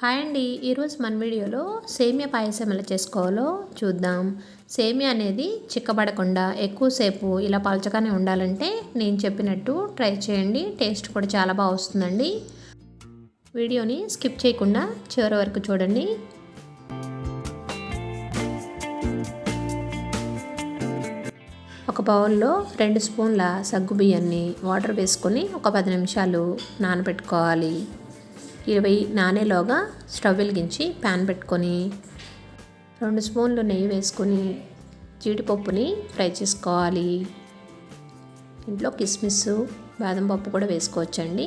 Hi అండి. ఈరోజు మన వీడియోలో సేమియా పాయసం ఎలా చేసుకోవాలో చూద్దాం. సేమియా అనేది చిక్కబడకుండా ఎక్కువసేపు ఇలా పలచగానే ఉండాలంటే నేను చెప్పినట్టు ట్రై చేయండి. టేస్ట్ కూడా చాలా బాగా వస్తుందండి. వీడియోని స్కిప్ చేయకుండా చివరి వరకు చూడండి. ఒక బౌల్లో రెండు స్పూన్ల సగ్గు బియ్యాన్ని వాటర్ వేసుకొని ఒక పది నిమిషాలు నానబెట్టుకోవాలి. ఇరవై నానేలోగా స్టవ్ వెలిగించి ప్యాన్ పెట్టుకొని రెండు స్పూన్లు నెయ్యి వేసుకొని జీడిపప్పుని ఫ్రై చేసుకోవాలి. ఇంట్లో కిస్మిస్ బాదం పప్పు కూడా వేసుకోవచ్చండి.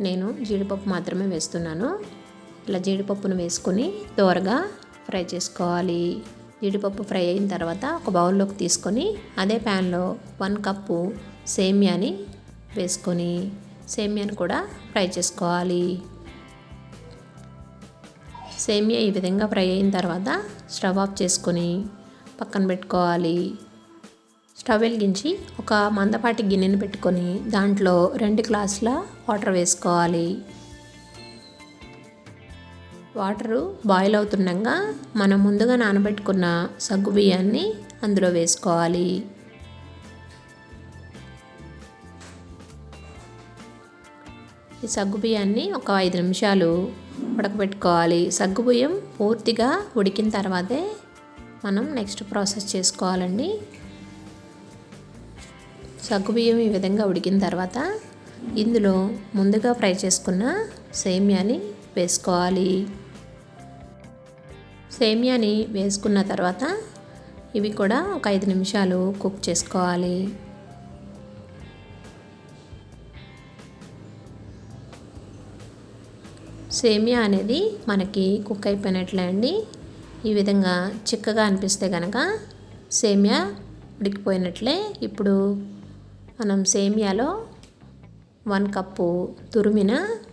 నేను జీడిపప్పు మాత్రమే వేస్తున్నాను. ఇలా జీడిపప్పును వేసుకొని దోరగా ఫ్రై చేసుకోవాలి. జీడిపప్పు ఫ్రై అయిన తర్వాత ఒక బౌల్లోకి తీసుకొని అదే ప్యాన్లో వన్ కప్పు సేమియాని వేసుకొని సేమియాని కూడా ఫ్రై చేసుకోవాలి. సేమియా ఈ విధంగా ఫ్రై అయిన తర్వాత స్టవ్ ఆఫ్ చేసుకొని పక్కన పెట్టుకోవాలి. స్టవ్ వెలిగించి ఒక మందపాటి గిన్నెను పెట్టుకొని దాంట్లో రెండు గ్లాసుల వాటర్ వేసుకోవాలి. వాటరు బాయిల్ అవుతుండగా మనం ముందుగా నానబెట్టుకున్న సగ్గు బియ్యాన్ని అందులో వేసుకోవాలి. ఈ సగ్గు బియ్యాన్ని ఒక ఐదు నిమిషాలు ఉడకబెట్టుకోవాలి. సగ్గుబియ్యం పూర్తిగా ఉడికిన తర్వాతే మనం నెక్స్ట్ ప్రాసెస్ చేసుకోవాలండి. సగ్గుబియ్యం ఈ విధంగా ఉడికిన తర్వాత ఇందులో ముందుగా ఫ్రై చేసుకున్న సేమ్యాని వేసుకోవాలి. సేమ్యాని వేసుకున్న తర్వాత ఇవి కూడా ఒక ఐదు నిమిషాలు కుక్ చేసుకోవాలి. సేమియా అనేది మనకి కుక్ అయిపోయినట్లే అండి. ఈ విధంగా చిక్కగా అనిపిస్తే కనుక సేమియా ఉడికిపోయినట్లే. ఇప్పుడు మనం సేమియాలో వన్ కప్పు తురిమిన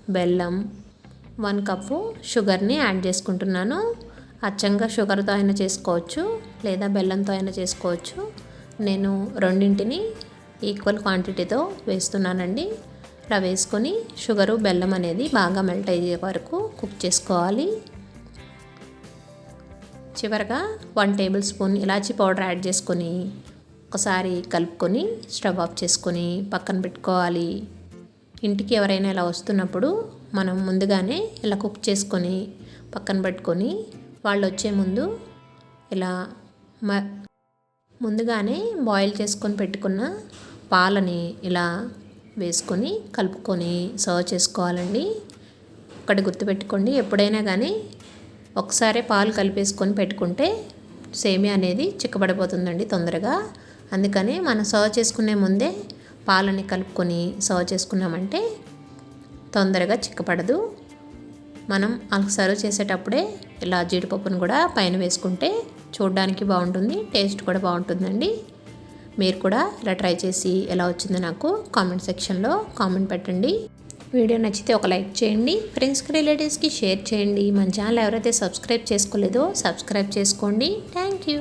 బెల్లం వన్ కప్పు షుగర్ని యాడ్ చేసుకుంటున్నాను. అచ్చంగా షుగర్తో అయినా చేసుకోవచ్చు లేదా బెల్లంతో అయినా చేసుకోవచ్చు. నేను రెండింటిని ఈక్వల్ క్వాంటిటీతో వేస్తున్నానండి. వేసుకొని షుగరు బెల్లం అనేది బాగా మెల్ట్ అయ్యే వరకు కుక్ చేసుకోవాలి. చివరగా వన్ టేబుల్ స్పూన్ ఇలాచీ పౌడర్ యాడ్ చేసుకొని ఒకసారి కలుపుకొని స్టవ్ ఆఫ్ చేసుకొని పక్కన పెట్టుకోవాలి. ఇంటికి ఎవరైనా ఇలా వస్తున్నప్పుడు మనం ముందుగానే ఇలా కుక్ చేసుకొని పక్కన పెట్టుకొని వాళ్ళు వచ్చే ముందు ఇలా మ ముందుగానే బాయిల్ చేసుకొని పెట్టుకున్న పాలని ఇలా వేసుకొని కలుపుకొని సర్వ్ చేసుకోవాలండి. ఒకటి గుర్తుపెట్టుకోండి ఎప్పుడైనా కానీ ఒకసారి పాలు కలిపేసుకొని పెట్టుకుంటే సేమియా అనేది చిక్కబడిపోతుందండి తొందరగా. అందుకని మనం సర్వ్ చేసుకునే ముందే పాలని కలుపుకొని సర్వ్ చేసుకున్నామంటే తొందరగా చిక్కపడదు. మనం సర్వ్ చేసేటప్పుడే ఇలా జీడిపప్పును కూడా పైన వేసుకుంటే చూడడానికి బాగుంటుంది టేస్ట్ కూడా బాగుంటుందండి. మీరు కూడా ఇలా ట్రై చేసి ఎలా వచ్చిందో నాకు కామెంట్ సెక్షన్లో కామెంట్ పెట్టండి. వీడియో నచ్చితే ఒక లైక్ చేయండి. ఫ్రెండ్స్కి రిలేటివ్స్కి షేర్ చేయండి. మన ఛానల్ ఎవరైతే సబ్స్క్రైబ్ చేసుకోలేదో సబ్స్క్రైబ్ చేసుకోండి. Thank you.